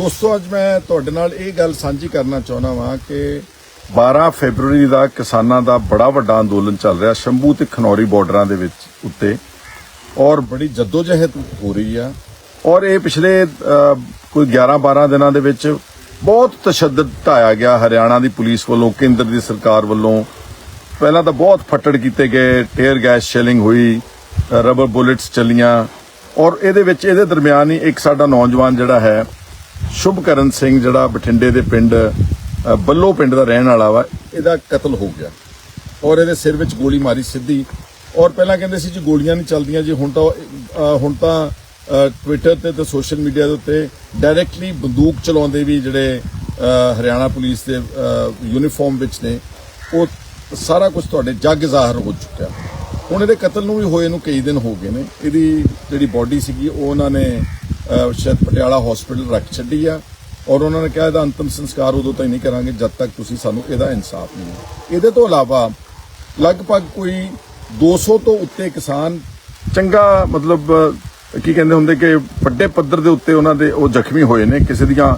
ਦੋਸਤੋ, ਅੱਜ ਮੈਂ ਤੁਹਾਡੇ ਨਾਲ ਇਹ ਗੱਲ ਸਾਂਝੀ ਕਰਨਾ ਚਾਹੁੰਦਾ ਵਾਂ ਕਿ 12 ਫੈਬਰੂਰੀ ਦਾ ਕਿਸਾਨਾਂ ਦਾ ਬੜਾ ਵੱਡਾ ਅੰਦੋਲਨ ਚੱਲ ਰਿਹਾ ਸ਼ੰਭੂ ਤੇ ਖਨੌਰੀ ਬਾਰਡਰਾਂ ਦੇ ਵਿੱਚ ਉੱਤੇ। ਔਰ ਬੜੀ ਜਦੋਜਹਿਦ ਹੋ ਰਹੀ ਆ। ਔਰ ਇਹ ਪਿਛਲੇ ਕੋਈ 11 12 ਦਿਨਾਂ ਦੇ ਵਿੱਚ ਬਹੁਤ ਤਸ਼ੱਦਦ ਢਾਇਆ ਗਿਆ ਹਰਿਆਣਾ ਦੀ ਪੁਲਿਸ ਵੱਲੋਂ, ਕੇਂਦਰ ਦੀ ਸਰਕਾਰ ਵੱਲੋਂ। ਪਹਿਲਾਂ ਤਾਂ ਬਹੁਤ ਫੱਟੜ ਕੀਤੇ ਗਏ, ਟੇਅਰ ਗੈਸ ਸ਼ੈਲਿੰਗ ਹੋਈ ਰਬਰ ਬੁਲੇਟਸ ਚੱਲੀਆਂ। ਔਰ ਇਹਦੇ ਵਿੱਚ, ਇਹਦੇ ਦਰਮਿਆਨ ਹੀ ਇੱਕ ਸਾਡਾ ਨੌਜਵਾਨ ਜਿਹੜਾ ਹੈ ਸ਼ੁਭਕਰਨ ਸਿੰਘ ਜਿਹੜਾ ਬਠਿੰਡੇ ਦੇ ਪਿੰਡ ਬੱਲੋ ਪਿੰਡ ਦਾ ਰਹਿਣ ਵਾਲਾ ਵਾ, ਇਹਦਾ ਕਤਲ ਹੋ ਗਿਆ। ਔਰ ਇਹਦੇ ਸਿਰ ਵਿੱਚ ਗੋਲੀ ਮਾਰੀ ਸਿੱਧੀ। ਔਰ ਪਹਿਲਾਂ ਕਹਿੰਦੇ ਸੀ ਜੀ ਗੋਲੀਆਂ ਨਹੀਂ ਚੱਲਦੀਆਂ ਜੀ, ਹੁਣ ਤਾਂ ਹੁਣ ਤਾਂ ਟਵਿੱਟਰ ਤੇ ਤੇ ਸੋਸ਼ਲ ਮੀਡੀਆ ਦੇ ਉੱਤੇ ਡਾਇਰੈਕਟਲੀ ਬੰਦੂਕ ਚਲਾਉਂਦੇ ਵੀ ਜਿਹੜੇ ਹਰਿਆਣਾ ਪੁਲਿਸ ਦੇ ਯੂਨੀਫਾਰਮ ਵਿੱਚ ਨੇ, ਉਹ ਸਾਰਾ ਕੁਝ ਤੁਹਾਡੇ ਜੱਗ ਜ਼ਾਹਰ ਹੋ ਚੁੱਕਿਆ। ਹੁਣ ਇਹਦੇ ਕਤਲ ਨੂੰ ਵੀ ਹੋਏ ਨੂੰ ਕਈ ਦਿਨ ਹੋ ਗਏ ਨੇ। ਇਹਦੀ ਜਿਹੜੀ ਬਾਡੀ ਸੀਗੀ, ਉਹ ਉਹਨਾਂ ਨੇ ਸ਼ਾਇਦ ਪਟਿਆਲਾ ਹਸਪੀਟਲ ਰੱਖ ਛੱਡੀ ਆ। ਔਰ ਉਹਨਾਂ ਨੇ ਕਿਹਾ ਇਹਦਾ ਅੰਤਮ ਸੰਸਕਾਰ ਉਦੋਂ ਤਾਈਂ ਨਹੀਂ ਕਰਾਂਗੇ, ਜਦ ਤੱਕ ਤੁਸੀਂ ਸਾਨੂੰ ਇਹਦਾ ਇਨਸਾਫ ਨਹੀਂ ਇਹਦੇ ਤੋਂ ਇਲਾਵਾ ਲਗਭਗ ਕੋਈ 200 ਤੋਂ ਉੱਤੇ ਕਿਸਾਨ ਚੰਗਾ ਮਤਲਬ ਕੀ ਕਹਿੰਦੇ ਹੁੰਦੇ ਕਿ ਵੱਡੇ ਪੱਧਰ ਦੇ ਉੱਤੇ ਉਹਨਾਂ ਦੇ ਉਹ ਜ਼ਖਮੀ ਹੋਏ ਨੇ। ਕਿਸੇ ਦੀਆਂ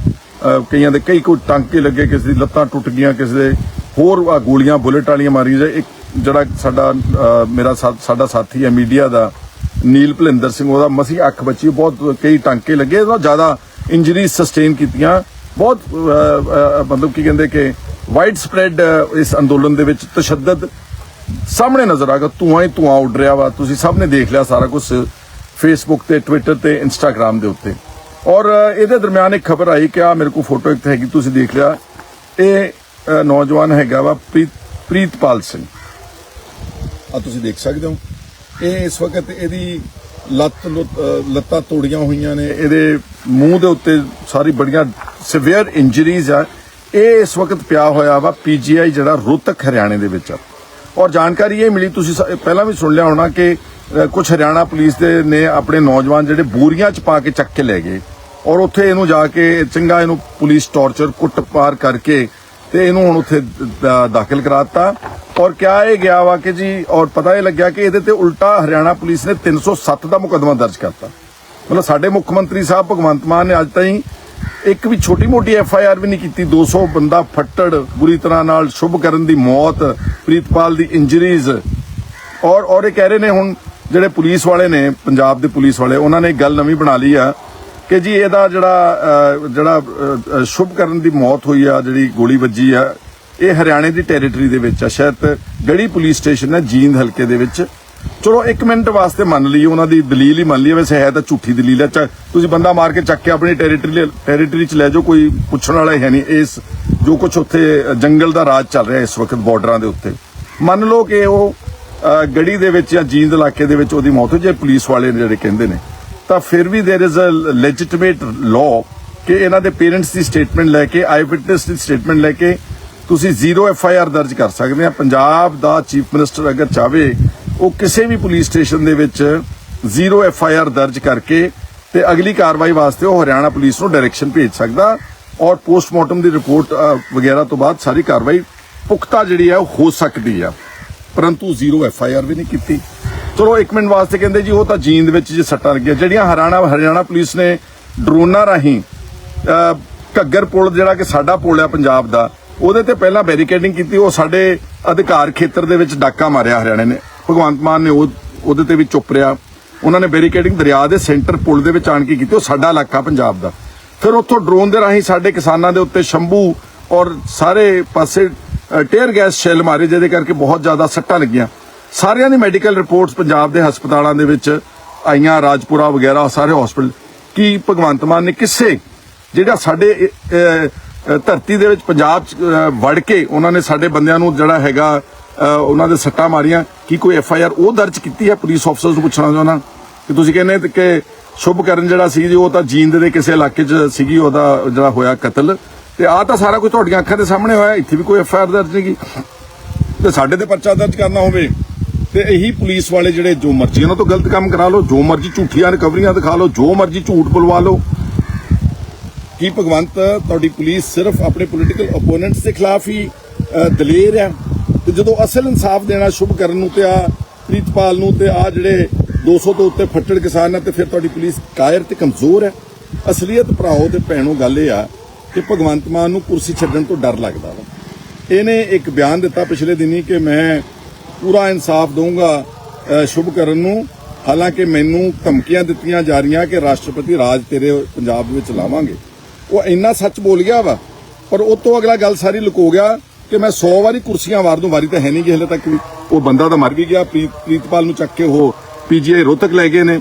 ਕਈਆਂ ਦੇ ਕਈ ਕੋਈ ਟਾਂਕੇ ਲੱਗੇ, ਕਿਸੇ ਦੀ ਲੱਤਾਂ ਟੁੱਟ ਗਈਆਂ, ਕਿਸੇ ਦੇ ਹੋਰ ਗੋਲੀਆਂ, ਬੁਲਟ ਵਾਲੀਆਂ ਮਾਰੀਆਂ ਜੇ ਇੱਕ ਜਿਹੜਾ ਸਾਡਾ ਮੇਰਾ ਸਾ- ਸਾਡਾ ਸਾਥੀ ਹੈ ਮੀਡੀਆ ਦਾ ਨੀਲ ਭਲਿੰਦਰ ਸਿੰਘ, ਉਹਦਾ ਮਸੀ ਅੱਖ ਬਚੀ ਬਹੁਤ ਕਈ ਟਾਂਕੇ ਲੱਗੇ, ਉਹਦਾ ਜ਼ਿਆਦਾ ਇੰਜਰੀ ਸਸਟੇਨ ਕੀਤੀਆਂ। ਬਹੁਤ ਮਤਲਬ ਕੀ ਕਹਿੰਦੇ ਕਿ ਵਾਈਡ ਸਪਰੈਡ ਇਸ ਅੰਦੋਲਨ ਦੇ ਵਿੱਚ ਤਸ਼ੱਦਦ ਸਾਹਮਣੇ ਨਜ਼ਰ ਆ ਧੂਆਂ ਹੀ ਧੂਆਂ ਉੱਡ ਰਿਹਾ ਵਾ। ਤੁਸੀਂ ਸਭ ਨੇ ਦੇਖ ਲਿਆ ਸਾਰਾ ਕੁਝ ਫੇਸਬੁੱਕ ਤੇ ਟਵਿੱਟਰ ਤੇ ਇੰਸਟਾਗ੍ਰam ਦੇ ਉੱਤੇ। ਔਰ ਇਹਦੇ ਦਰਮਿਆਨ ਇੱਕ ਖਬਰ ਆਈ ਕਿ ਆ ਮੇਰੇ ਕੋਲ ਫੋਟੋ ਇੱਕ ਹੈਗੀ, ਤੁਸੀਂ ਦੇਖ ਲਿਆ। ਇਹ ਨੌਜਵਾਨ ਹੈਗਾ ਵਾ ਪ੍ਰੀਤਪਾਲ ਸਿੰਘ। ਆ ਤੁਸੀਂ ਦੇਖ ਸਕਦੇ ਹੋ। ਇਹ ਇਸ ਵਕਤ ਇਹਦੀ ਲੱਤ ਲੁੱਤ- ਲੱਤਾਂ ਤੋੜੀਆਂ ਹੋਈਆਂ ਨੇ। ਇਹਦੇ ਮੂੰਹ ਦੇ ਉੱਤੇ ਸਾਰੀ ਬੜੀਆਂ ਸਿਵੀਅਰ ਇੰਜਰੀਜ਼ ਆ। ਇਹ ਇਸ ਵਕਤ ਪਿਆ ਹੋਇਆ ਵਾ ਪੀਜੀਆਈ ਜਿਹੜਾ ਰੋਹਤਕ ਹਰਿਆਣੇ ਦੇ ਵਿੱਚ ਆ। ਔਰ ਜਾਣਕਾਰੀ ਇਹ ਮਿਲੀ, ਤੁਸੀਂ ਸ- ਪਹਿਲਾਂ ਵੀ ਸੁਣ ਲਿਆ ਹੋਣਾ ਕਿ ਕੁਝ ਹਰਿਆਣਾ ਪੁਲਿਸ ਦੇ ਨੇ ਆਪਣੇ ਨੌਜਵਾਨ ਜਿਹੜੇ ਬੂਰੀਆਂ ਚ ਪਾ ਕੇ ਚੱਕ ਕੇ ਲੈ ਗਏ। ਔਰ ਉੱਥੇ ਇਹਨੂੰ ਜਾ ਕੇ ਚੰਗਾ ਇਹਨੂੰ ਪੁਲਿਸ ਟਾਰਚਰ, ਕੁੱਟਮਾਰ ਕਰਕੇ ਤੇ ਇਹਨੂੰ ਹੁਣ ਉੱਥੇ ਦ- ਦਾਖਲ ਕਰਾਤਾ। ਔਰ ਕਿਹਾ ਇਹ ਗਿਆ ਵਾ ਕਿ ਜੀ, ਔਰ ਪਤਾ ਇਹ ਲੱਗਿਆ ਕਿ ਇਹਦੇ ਤੇ ਉਲਟਾ ਹਰਿਆਣਾ ਪੁਲਿਸ ਨੇ 307 ਦਾ ਮੁਕੱਦਮਾ ਦਰਜ ਕਰਤਾ। ਮਤਲਬ ਸਾਡੇ ਮੁੱਖ ਮੰਤਰੀ ਸਾਹਿਬ ਭਗਵੰਤ ਮਾਨ ਨੇ ਅੱਜ ਤਾਈਂ ਇੱਕ ਵੀ ਛੋਟੀ ਮੋਟੀ ਐਫ ਆਈ ਆਰ ਵੀ ਨਹੀਂ ਕੀਤੀ। 200 ਬੰਦਾ ਫੱਟੜ, ਬੁਰੀ ਤਰ੍ਹਾਂ ਨਾਲ ਸ਼ੁਭ ਕਰਨ ਦੀ ਮੌਤ, ਪ੍ਰੀਤਪਾਲ ਦੀ ਇੰਜਰੀਜ਼। ਔਰ ਔਰ ਇਹ ਕਹਿ ਰਹੇ ਨੇ ਹੁਣ ਜਿਹੜੇ ਪੁਲਿਸ ਵਾਲੇ ਨੇ, ਪੰਜਾਬ ਦੇ ਪੁਲਿਸ ਵਾਲੇ, ਉਹਨਾਂ ਨੇ ਗੱਲ ਨਵੀਂ ਬਣਾ ਲਈ ਆ। ਕਿ ਜੀ ਇਹਦਾ ਜਿਹੜਾ ਜਿਹੜਾ ਸ਼ੁਭ ਕਰਨ ਦੀ ਮੌਤ ਹੋਈ ਆ, ਜਿਹੜੀ ਗੋਲੀ ਵੱਜੀ ਆ, ਇਹ ਹਰਿਆਣੇ ਦੀ ਟੈਰੀਟਰੀ ਦੇ ਵਿੱਚ ਆ, ਸ਼ਾਇਦ ਗੜੀ ਪੁਲਿਸ ਸਟੇਸ਼ਨ ਹੈ, ਜੀਂਦ ਹਲਕੇ ਦੇ ਵਿੱਚ। ਚਲੋ 1 ਮਿੰਟ ਵਾਸਤੇ ਮੰਨ ਲਈਏ, ਉਹਨਾਂ ਦੀ ਦਲੀਲ ਹੀ ਮੰਨ ਲਈਏ, ਵੈਸੇ ਹੈ ਤਾਂ ਝੂਠੀ ਦਲੀਲ ਹੈ ਤੁਸੀਂ ਬੰਦਾ ਮਾਰ ਕੇ ਚੱਕ ਕੇ ਆਪਣੀ ਟੈਰੀਟਰੀ ਟੈਰੀਟਰੀ ਚ ਲੈ ਜਾਓ, ਕੋਈ ਪੁੱਛਣ ਵਾਲਾ ਹੈ ਨਹੀਂ। ਇਸ, ਜੋ ਕੁਝ ਉੱਥੇ ਜੰਗਲ ਦਾ ਰਾਜ ਚੱਲ ਰਿਹਾ ਇਸ ਵਕਤ ਬਾਰਡਰਾਂ ਦੇ ਉੱਤੇ। ਮੰਨ ਲਓ ਕਿ ਉਹ ਗੜੀ ਦੇ ਵਿੱਚ ਜਾਂ ਜੀਂਦ ਇਲਾਕੇ ਦੇ ਵਿੱਚ ਉਹਦੀ ਮੌਤ ਹੋਈ, ਜੇ ਪੁਲਿਸ ਵਾਲੇ ਜਿਹੜੇ ਕਹਿੰਦੇ ਨੇ। ਤਾਂ ਫਿਰ ਵੀ there is a legitimate law ਕਿ ਇਹਨਾਂ ਦੇ ਪੇਰੈਂਟਸ ਦੀ ਸਟੇਟਮੈਂਟ ਲੈ ਕੇ ਆਈ ਵਿਟਨੈਸ ਦੀ ਸਟੇਟਮੈਂਟ ਲੈ ਕੇ ਤੁਸੀਂ ਜ਼ੀਰੋ ਐਫ ਆਈ ਆਰ ਦਰਜ ਕਰ ਸਕਦੇ ਆ ਪੰਜਾਬ ਦਾ ਚੀਫ ਮਿਨਿਸਟਰ ਅਗਰ ਚਾਵੇ ਉਹ ਕਿਸੇ ਵੀ ਪੁਲਿਸ ਸਟੇਸ਼ਨ ਦੇ ਵਿੱਚ ਜ਼ੀਰੋ ਐਫ ਆਈ ਆਰ ਦਰਜ ਕਰਕੇ ਤੇ ਅਗਲੀ ਕਾਰਵਾਈ ਵਾਸਤੇ ਉਹ ਹਰਿਆਣਾ ਪੁਲਿਸ ਨੂੰ ਡਾਇਰੈਕਸ਼ਨ ਭੇਜ ਸਕਦਾ ਔਰ ਪੋਸਟਮਾਰਟਮ ਦੀ ਰਿਪੋਰਟ ਵਗੈਰਾ ਤੋਂ ਬਾਅਦ ਸਾਰੀ ਕਾਰਵਾਈ ਪੁਖਤਾ ਜਿਹੜੀ ਹੈ ਉਹ ਹੋ ਸਕਦੀ ਆ ਪਰੰਤੂ ਜ਼ੀਰੋ ਐਫ ਆਈ ਆਰ ਵੀ ਨਹੀਂ ਕੀਤੀ ਚਲੋ 1 ਮਿੰਟ ਵਾਸਤੇ ਕਹਿੰਦੇ ਜੀ, ਉਹ ਤਾਂ ਜੀਂਦ ਵਿੱਚ ਜੇ ਸੱਟਾਂ ਲੱਗੀਆਂ। ਜਿਹੜੀਆਂ ਹਰਿਆਣਾ ਹਰਿਆਣਾ ਪੁਲਿਸ ਨੇ ਡਰੋਨਾਂ ਰਾਹੀਂ ਘੱਗਰ ਪੁਲ ਜਿਹੜਾ ਕਿ ਸਾਡਾ ਪੁਲ ਹੈ ਪੰਜਾਬ ਦਾ, ਉਹਦੇ ਤੇ ਪਹਿਲਾਂ ਬੈਰੀਕੇਡਿੰਗ ਕੀਤੀ, ਉਹ ਸਾਡੇ ਅਧਿਕਾਰ ਖੇਤਰ ਦੇ ਵਿੱਚ ਡਾਕਾ ਮਾਰਿਆ ਹਰਿਆਣੇ ਨੇ। ਭਗਵੰਤ ਮਾਨ ਨੇ ਉਹ, ਉਹਦੇ ਤੇ ਵੀ ਚੁੱਪ ਰਿਹਾ। ਉਹਨਾਂ ਨੇ ਬੈਰੀਕੇਡਿੰਗ ਦਰਿਆ ਦੇ ਸੈਂਟਰ ਪੁਲ ਦੇ ਵਿੱਚ ਆਣ ਕੇ ਕੀਤੀ, ਉਹ ਸਾਡਾ ਇਲਾਕਾ ਪੰਜਾਬ ਦਾ। ਫਿਰ ਉੱਥੋਂ ਡਰੋਨ ਦੇ ਰਾਹੀਂ ਸਾਡੇ ਕਿਸਾਨਾਂ ਦੇ ਉੱਤੇ ਸ਼ੰਭੂ ਔਰ ਸਾਰੇ ਪਾਸੇ ਟੇਅਰ ਗੈਸ ਸ਼ੈਲ ਮਾਰੇ, ਜਿਹਦੇ ਕਰਕੇ ਬਹੁਤ ਜ਼ਿਆਦਾ ਸੱਟਾਂ ਲੱਗੀਆਂ। ਸਾਰਿਆਂ ਦੀ ਮੈਡੀਕਲ ਰਿਪੋਰਟਸ ਪੰਜਾਬ ਦੇ ਹਸਪਤਾਲਾਂ ਦੇ ਵਿੱਚ ਆਈਆਂ, ਰਾਜਪੁਰਾ ਵਗੈਰਾ, ਸਾਰੇ ਹਸਪੀਟਲ ਕੀ ਭਗਵੰਤ ਮਾਨ ਨੇ ਕਿਸੇ ਜਿਹੜਾ ਸਾਡੇ ਧਰਤੀ ਦੇ ਵਿੱਚ ਪੰਜਾਬ ਚ ਵੜ ਕੇ ਉਹਨਾਂ ਨੇ ਸਾਡੇ ਬੰਦਿਆਂ ਨੂੰ ਜਿਹੜਾ ਹੈਗਾ ਉਹਨਾਂ ਦੇ ਸੱਟਾਂ ਮਾਰੀਆਂ, ਕੀ ਕੋਈ ਐਫ ਆਈ ਆਰ ਉਹ ਦਰਜ ਕੀਤੀ ਹੈ? ਪੁਲਿਸ ਅਫਸਰਸ ਨੂੰ ਪੁੱਛਣਾ ਚਾਹੁੰਦਾ। ਕਿ ਤੁਸੀਂ ਕਹਿੰਦੇ ਕਿ ਸ਼ੁਭ ਕਰਨ ਜਿਹੜਾ ਸੀ ਜੀ, ਉਹ ਤਾਂ ਜੀਂਦ ਦੇ ਕਿਸੇ ਇਲਾਕੇ 'ਚ ਸੀਗੀ, ਉਹਦਾ ਜਿਹੜਾ ਹੋਇਆ ਕਤਲ। ਤੇ ਆਹ ਤਾਂ ਸਾਰਾ ਕੁਝ ਤੁਹਾਡੀਆਂ ਅੱਖਾਂ ਦੇ ਸਾਹਮਣੇ ਹੋਇਆ, ਇੱਥੇ ਵੀ ਕੋਈ ਐਫ ਆਈ ਆਰ ਦਰਜ ਨਹੀਂ ਕੀਤੀ ਤੇ ਸਾਡੇ ਤੇ ਪਰਚਾ ਦਰਜ ਕਰਨਾ ਹੋਵੇ। ਤੇ ਇਹੀ ਪੁਲਿਸ ਵਾਲੇ ਜਿਹੜੇ ਜੋ ਮਰਜ਼ੀ ਉਹਨਾਂ ਤੋਂ ਗਲਤ ਕੰਮ ਕਰਾ ਲਓ ਜੋ ਮਰਜ਼ੀ ਝੂਠੀਆਂ ਰਿਕਵਰੀਆਂ ਦਿਖਾ ਲਓ ਜੋ ਮਰਜ਼ੀ ਝੂਠ ਬੁਲਵਾ ਲਓ। ਕੀ ਭਗਵੰਤ ਤੁਹਾਡੀ ਪੁਲਿਸ ਸਿਰਫ ਆਪਣੇ ਪੋਲੀਟੀਕਲ ਓਪੋਨੈਂਟਸ ਦੇ ਖਿਲਾਫ ਹੀ ਦਲੇਰ ਹੈ? ਤੇ ਜਦੋਂ ਅਸਲ ਇਨਸਾਫ ਦੇਣਾ ਸ਼ੁਭ ਕਰਨ ਨੂੰ ਤੇ ਆ ਪ੍ਰੀਤਪਾਲ ਨੂੰ ਤੇ ਆ ਜਿਹੜੇ 200 ਤੋਂ ਉੱਤੇ ਫੱਟੜ ਕਿਸਾਨ ਨੇ ਤੇ ਫਿਰ ਤੁਹਾਡੀ ਪੁਲਿਸ ਕਾਇਰ ਤੇ ਕਮਜ਼ੋਰ ਹੈ? ਅਸਲੀਅਤ ਭਰਾਓ ਤੇ ਭੈਣੋ ਗੱਲ ਇਹ ਆ ਕਿ ਭਗਵੰਤ ਮਾਨ ਨੂੰ ਕੁਰਸੀ ਛੱਡਣ ਤੋਂ ਡਰ ਲੱਗਦਾ ਵਾ। ਇਹਨੇ ਇੱਕ ਬਿਆਨ ਦਿੱਤਾ ਪਿਛਲੇ ਦਿਨੀ ਕਿ ਮੈਂ ਪੂਰਾ ਇਨਸਾਫ ਦਊਂਗਾ ਸ਼ੁਭ ਕਰਨ ਨੂੰ। ਹਾਲਾਂਕਿ ਮੈਨੂੰ ਧਮਕੀਆਂ ਦਿੱਤੀਆਂ ਜਾ ਰਹੀਆਂ ਕਿ ਰਾਸ਼ਟਰਪਤੀ ਰਾਜ ਤੇਰੇ ਪੰਜਾਬ ਵਿੱਚ ਲਾਵਾਂਗੇ। ਉਹ ਇੰਨਾ ਸੱਚ ਬੋਲ ਗਿਆ ਵਾ, ਪਰ ਉਹ ਤੋਂ ਅਗਲਾ ਗੱਲ ਸਾਰੀ ਲੁਕੋ ਗਿਆ ਕਿ ਮੈਂ 100 ਵਾਰੀ ਕੁਰਸੀਆਂ ਵਾਰ ਦੂੰ ਵਾਰੀ ਤਾਂ ਹੈ ਨਹੀਂ ਗੀ ਹਲੇ ਤੱਕ ਵੀ। ਉਹ ਬੰਦਾ ਤਾਂ ਮਰ ਵੀ ਗਿਆ ਪ੍ਰੀਤ ਪ੍ਰੀਤਪਾਲ ਨੂੰ ਚੱਕ ਕੇ ਉਹ ਪੀਜੀਆਈ ਰੋਹਤਕ ਲੈ ਗਏ ਨੇ।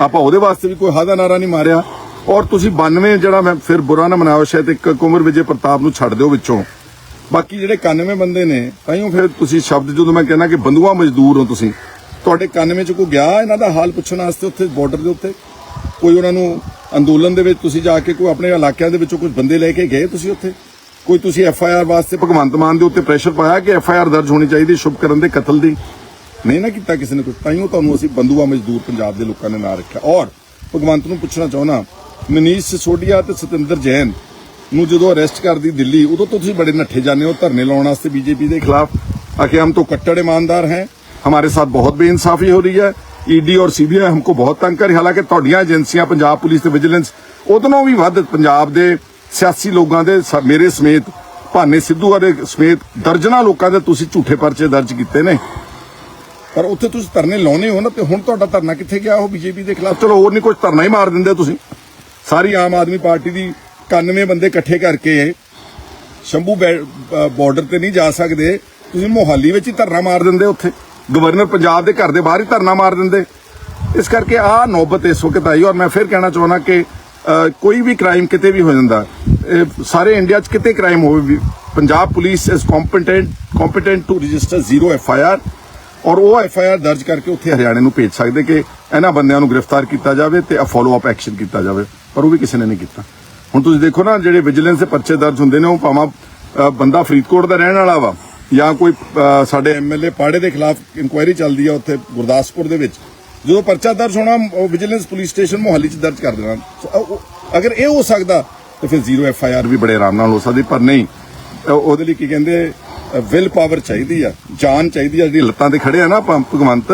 ਆਪਾਂ ਉਹਦੇ ਵਾਸਤੇ ਵੀ ਕੋਈ ਹਾਦਾ ਨਾਰਾ ਨਹੀਂ ਮਾਰਿਆ। ਔਰ ਤੁਸੀਂ 92 ਜਿਹੜਾ ਮੈਂ ਫਿਰ ਬੁਰਾ ਨਾ ਮਨਾਓ, ਸ਼ਾਇਦ ਇੱਕ ਕੁਮਰ ਵਿਜੇ ਪ੍ਰਤਾਪ ਨੂੰ ਛੱਡ ਦਿਓ ਵਿੱਚੋਂ। ਬਾਕੀ ਜਿਹੜੇ 91 ਬੰਦੇ ਨੇ ਤਾਈਓ ਫਿਰ ਤੁਸੀਂ ਸ਼ਬਦ ਜਦੋਂ ਮੈਂ ਕਹਿੰਦਾ ਕਿ ਬੰਦੂਆ ਮਜ਼ਦੂਰ ਹੋ ਤੁਸੀਂ, ਤੁਹਾਡੇ 91 ਚ ਕੋਈ ਗਿਆ ਇਹਨਾਂ ਦਾ ਹਾਲ ਪੁੱਛਣ ਵਾਸਤੇ ਉੱਥੇ ਬਾਰਡਰ ਦੇ ਉੱਤੇ? ਕੋਈ ਉਹਨਾਂ ਨੂੰ ਅੰਦੋਲਨ ਦੇ ਵਿੱਚ ਤੁਸੀਂ ਜਾ ਕੇ ਕੋਈ ਆਪਣੇ ਇਲਾਕਿਆਂ ਦੇ ਵਿੱਚੋਂ ਕੁਝ ਬੰਦੇ ਲੈ ਕੇ ਗਏ ਤੁਸੀਂ ਉੱਥੇ? ਕੋਈ ਤੁਸੀਂ ਐਫ ਆਈ ਆਰ ਵਾਸਤੇ ਭਗਵੰਤ ਮਾਨ ਦੇ ਉੱਤੇ ਪ੍ਰੈਸ਼ਰ ਪਾਇਆ ਕਿ ਐਫ ਆਈ ਆਰ ਦਰਜ ਹੋਣੀ ਚਾਹੀਦੀ ਸ਼ੁਭਕਰਨ ਦੇ ਕਤਲ ਦੀ? ਨਹੀਂ ਨਾ ਕੀਤਾ ਕਿਸੇ ਨੇ ਕੁਝ ਤਾਈਓ ਤੁਹਾਨੂੰ ਅਸੀਂ ਬੰਦੂਆ ਮਜ਼ਦੂਰ ਪੰਜਾਬ ਦੇ ਲੋਕਾਂ ਨੇ ਨਾਂ ਰੱਖਿਆ। ਔਰ ਭਗਵੰਤ ਨੂੰ ਪੁੱਛਣਾ ਚਾਹੁੰਦਾ, ਮਨੀਸ਼ ਸਿਸੋਡੀਆ ਤੇ ਸਤਿੰਦਰ ਜੈਨ ਨੂੰ ਜਦੋਂ ਅਰੈਸਟ ਕਰਦੀ ਦਿੱਲੀ ਉਦੋਂ ਤੋਂ ਤੁਸੀਂ ਬੜੇ ਨੱਠੇ ਜਾਂਦੇ ਹੋ ਧਰਨੇ ਲਾਉਣ ਵਾਸਤੇ ਬੀਜੇਪੀ ਦੇ ਖਿਲਾਫ आके हम तो कट्टर ईमानदार हैं हमारे साथ बहुत बेइंसाफी हो रही है ਈਡੀ ਔਰ ਸੀਬੀਆਈ ਹਮਕੋ ਬਹੁਤ ਤੰਗ ਕਰ ਰਹੀ ਹਾਲਾਂਕਿ ਤੁਹਾਡੀਆਂ ਏਜੰਸੀਆਂ ਪੰਜਾਬ ਪੁਲਿਸ ਤੇ ਵਿਜੀਲੈਂਸ ਉਦੋਂ ਵੀ ਵੱਧ ਪੰਜਾਬ ਦੇ ਸਿਆਸੀ ਲੋਕਾਂ ਦੇ ਸ- ਮੇਰੇ ਸਮੇਤ ਭਾਨੇ ਸਿੱਧੂ ਵਾਲੇ ਸਮੇਤ ਦਰਜਨਾਂ ਲੋਕਾਂ ਦੇ ਤੁਸੀਂ ਝੂਠੇ ਪਰਚੇ ਦਰਜ ਕੀਤੇ ਨੇ ਪਰ ਉੱਥੇ ਤੁਸੀਂ ਧਰਨੇ ਲਾਉਨੇ ਹੋ ਨਾ ਤੇ ਹੁਣ ਤੁਹਾਡਾ ਧਰਨਾ ਕਿੱਥੇ ਗਿਆ ਉਹ ਬੀਜੇਪੀ ਦੇ ਖਿਲਾਫ ਚਲੋ ਹੋਰ ਨਹੀਂ ਕੁਝ ਧਰਨਾ ਹੀ ਮਾਰ ਦਿੰਦੇ ਤੁਸੀਂ ਸਾਰੀ ਆਮ ਆਦਮੀ ਪਾਰਟੀ ਦੀ 91 ਬੰਦੇ ਇਕੱਠੇ ਕਰਕੇ ਸ਼ੰਭੂ ਬਾਰਡਰ ਤੇ ਨਹੀਂ ਜਾ ਸਕਦੇ। ਤੁਸੀਂ ਮੋਹਾਲੀ ਵਿੱਚ ਹੀ ਧਰਨਾ ਮਾਰ ਦਿੰਦੇ ਉੱਥੇ। ਗਵਰਨਰ ਪੰਜਾਬ ਦੇ ਘਰ ਦੇ ਬਾਹਰ ਹੀ ਧਰਨਾ ਮਾਰ ਦਿੰਦੇ। ਇਸ ਕਰਕੇ ਆ ਨੌਬਤ ਇਸ ਵਕਤ ਆਈ ਔਰ ਮੈਂ ਫਿਰ ਕਹਿਣਾ ਚਾਹੁੰਦਾ ਕਿ ਕੋਈ ਵੀ ਕ੍ਰਾਈਮ ਕਿਤੇ ਵੀ ਹੋ ਜਾਂਦਾ ਸਾਰੇ ਇੰਡੀਆ 'ਚ ਕਿਤੇ ਕ੍ਰਾਈਮ ਹੋਵੇ Punjab police is competent competent to register zero F I R ਔਰ ਉਹ ਐਫ ਆਈ ਆਰ ਦਰਜ ਕਰਕੇ ਉੱਥੇ ਹਰਿਆਣੇ ਨੂੰ ਭੇਜ ਸਕਦੇ ਕਿ ਇਹਨਾਂ ਬੰਦਿਆਂ ਨੂੰ ਗ੍ਰਿਫਤਾਰ ਕੀਤਾ ਜਾਵੇ ਤੇ ਫਾਲੋ ਅਪ ਐਕਸ਼ਨ ਕੀਤਾ ਜਾਵੇ। ਪਰ ਉਹ ਵੀ ਕਿਸੇ ਨੇ ਨਹੀਂ ਕੀਤਾ। ਹੁਣ ਤੁਸੀਂ ਦੇਖੋ ਨਾ, ਜਿਹੜੇ ਵਿਜੀਲੈਂਸ ਦੇ ਪਰਚੇ ਦਰਜ ਹੁੰਦੇ ਨੇ, ਉਹ ਭਾਵੇਂ ਬੰਦਾ ਫਰੀਦਕੋਟ ਦਾ ਰਹਿਣ ਵਾਲਾ ਵਾ, ਜਾਂ ਕੋਈ ਸਾਡੇ ਐਮਐਲਏ ਪਾੜੇ ਦੇ ਖਿਲਾਫ ਇਨਕੁਆਇਰੀ ਚੱਲਦੀ ਆ ਉੱਥੇ ਗੁਰਦਾਸਪੁਰ ਦੇ ਵਿੱਚ। ਜਦੋਂ ਪਰਚਾ ਦਰਜ ਹੋਣਾ, ਉਹ ਵਿਜੀਲੈਂਸ ਪੁਲਿਸ ਸਟੇਸ਼ਨ ਮੋਹਾਲੀ 'ਚ ਦਰਜ ਕਰ ਦੇਣਾ। ਅਗਰ ਇਹ ਹੋ ਸਕਦਾ, ਤਾਂ ਫਿਰ ਜ਼ੀਰੋ ਐਫ ਆਈ ਆਰ ਵੀ ਬੜੇ ਆਰਾਮ ਨਾਲ ਹੋ ਸਕਦੀ, ਪਰ ਨਹੀਂ। ਉਹਦੇ ਲਈ ਕੀ ਕਹਿੰਦੇ ਵਿਲ ਪਾਵਰ ਚਾਹੀਦੀ ਆ, ਜਾਨ ਚਾਹੀਦੀ ਆ, ਜਿਹੜੀ ਲੱਤਾਂ ਤੇ ਖੜੇ ਆ ਨਾ ਭਗਵੰਤ,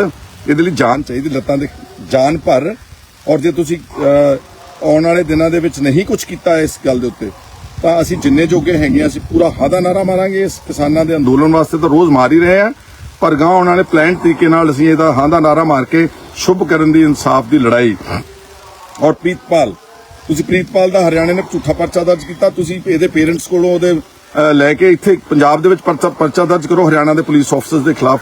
ਇਹਦੇ ਲਈ ਜਾਨ ਚਾਹੀਦੀ, ਲੱਤਾਂ ਤੇ, ਜਾਨ ਭਰ। ਔਰ ਜੇ ਤੁਸੀਂ ਆਉਣ ਵਾਲੇ ਦਿਨਾਂ ਦੇ ਵਿੱਚ ਨਹੀਂ ਕੁਝ ਕੀਤਾ ਇਸ ਗੱਲ ਦੇ ਉੱਤੇ, ਤਾਂ ਅਸੀਂ ਜਿੰਨੇ ਜੋਗੇ ਹੈਗੇ ਆ ਅਸੀਂ ਪੂਰਾ ਹਾਦਾ ਨਾਰਾ ਮਾਰਾਂਗੇ ਇਸ ਕਿਸਾਨਾਂ ਦੇ ਅੰਦੋਲਨ ਵਾਸਤੇ ਤਾਂ ਰੋਜ਼ ਮਾਰ ਹੀ ਰਹੇ ਆ ਪਰ ਗਾਂ ਆਉਣ ਵਾਲੇ ਪਲਾਨ ਤਰੀਕੇ ਨਾਲ ਅਸੀਂ ਇਹਦਾ ਹਾਦਾ ਨਾਰਾ ਮਾਰ ਕੇ ਸ਼ੁਭ ਕਰਨ ਦੀ, ਇਨਸਾਫ ਦੀ ਲੜਾਈ। ਔਰ ਪ੍ਰੀਤਪਾਲ, ਤੁਸੀਂ ਪ੍ਰੀਤਪਾਲ ਦਾ ਹਰਿਆਣੇ ਨੇ ਝੂਠਾ ਪਰਚਾ ਦਰਜ ਕੀਤਾ, ਤੁਸੀਂ ਇਹਦੇ ਪੇਰੈਂਟਸ ਕੋਲੋਂ ਉਹਦੇ ਲੈ ਕੇ ਇੱਥੇ ਪੰਜਾਬ ਦੇ ਵਿੱਚ ਪਰਚਾ ਪਰਚਾ ਦਰਜ ਕਰੋ, ਹਰਿਆਣਾ ਦੇ ਪੁਲਿਸ ਆਫਸਰਸ ਦੇ ਖਿਲਾਫ।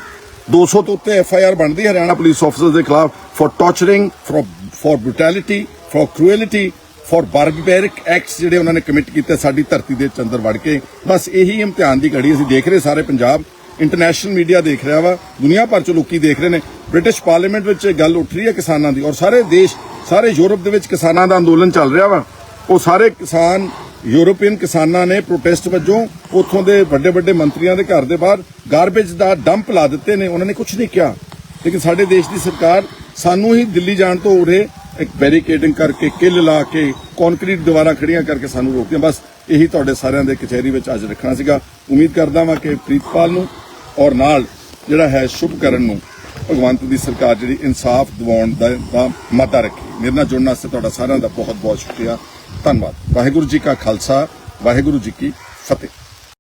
200 ਤੋਂ ਉੱਤੇ ਐਫ ਆਈ ਆਰ ਬਣਦੀ ਹਰਿਆਣਾ ਪੁਲਿਸ ਆਫਸਰਸ ਦੇ ਖਿਲਾਫ for torturing for brutality for cruelty for barbaric acts ਜਿਹੜੇ ਉਹਨਾਂ ਨੇ ਕਮਿਟ ਕੀਤੇ ਸਾਡੀ ਧਰਤੀ ਦੇ ਚੰਦਰ ਵੜ ਕੇ। ਬਸ ਇਹੀ ਇਮਤਿਹਾਨ ਦੀ ਘੜੀ ਅਸੀਂ ਦੇਖ ਰਹੇ ਸਾਰੇ ਪੰਜਾਬ ਇੰਟਰਨੈਸ਼ਨਲ ਮੀਡੀਆ ਦੇਖ ਰਿਹਾ ਵਾ, ਦੁਨੀਆ ਭਰ ਚ ਲੋਕੀ ਦੇਖ ਰਹੇ ਨੇ। ਬ੍ਰਿਟਿਸ਼ ਪਾਰਲੀਮੈਂਟ ਵਿੱਚ ਇਹ ਗੱਲ ਉੱਠ ਰਹੀ ਹੈ ਕਿਸਾਨਾਂ ਦੀ ਔਰ ਸਾਰੇ ਦੇਸ਼, ਸਾਰੇ ਯੂਰਪ ਦੇ ਵਿੱਚ ਕਿਸਾਨਾਂ ਦਾ ਅੰਦੋਲਨ ਚੱਲ ਰਿਹਾ ਵਾ। ਉਹ ਸਾਰੇ ਕਿਸਾਨ ਯੂਰੋਪੀਅਨ ਕਿਸਾਨਾਂ ਨੇ ਪ੍ਰੋਟੈਸਟ ਵਜੋਂ ਉੱਥੋਂ ਦੇ ਵੱਡੇ ਵੱਡੇ ਮੰਤਰੀਆਂ ਦੇ ਘਰ ਦੇ ਬਾਹਰ ਗਾਰਬੇਜ ਦਾ ਡੰਪ ਲਾ ਦਿੱਤੇ ਨੇ, ਉਹਨਾਂ ਨੇ ਕੁਝ ਨਹੀਂ ਕਿਹਾ। ਲੇਕਿਨ ਸਾਡੇ ਦੇਸ਼ ਦੀ ਸਰਕਾਰ ਸਾਨੂੰ ਹੀ ਦਿੱਲੀ ਜਾਣ ਤੋਂ ਉਰੇ ਇੱਕ ਬੈਰੀਕੇਡਿੰਗ ਕਰਕੇ ਕਿੱਲ ਲਾ ਕੇ ਕੰਕਰੀਟ ਦੀਵਾਰਾਂ ਖੜੀਆਂ ਕਰਕੇ ਸਾਨੂੰ ਰੋਕਦੇ ਬਸ ਇਹੀ ਤੁਹਾਡੇ ਸਾਰਿਆਂ ਦੇ ਕਚਹਿਰੀ ਵਿੱਚ ਅੱਜ ਰੱਖਣਾ ਸੀਗਾ। ਉਮੀਦ ਕਰਦਾ ਵਾਂ ਕਿ ਪ੍ਰੀਤਪਾਲ ਨੂੰ ਔਰ ਨਾਲ ਜਿਹੜਾ ਹੈ ਸ਼ੁਭ ਕਰਨ ਨੂੰ ਭਗਵੰਤ ਦੀ ਸਰਕਾਰ ਜਿਹੜੀ ਇਨਸਾਫ ਦਿਵਾਉਣ ਦਾ ਦਾ ਰੱਖੀ। ਮੇਰੇ ਨਾਲ ਜੁੜਨ ਵਾਸਤੇ ਤੁਹਾਡਾ ਸਾਰਿਆਂ ਦਾ ਬਹੁਤ ਬਹੁਤ ਸ਼ੁਕਰੀਆ। ਧੰਨਵਾਦ। ਵਾਹਿਗੁਰੂ ਜੀ ਕਾ ਖਾਲਸਾ, ਵਾਹਿਗੁਰੂ ਜੀ ਕੀ ਫਤਿਹ।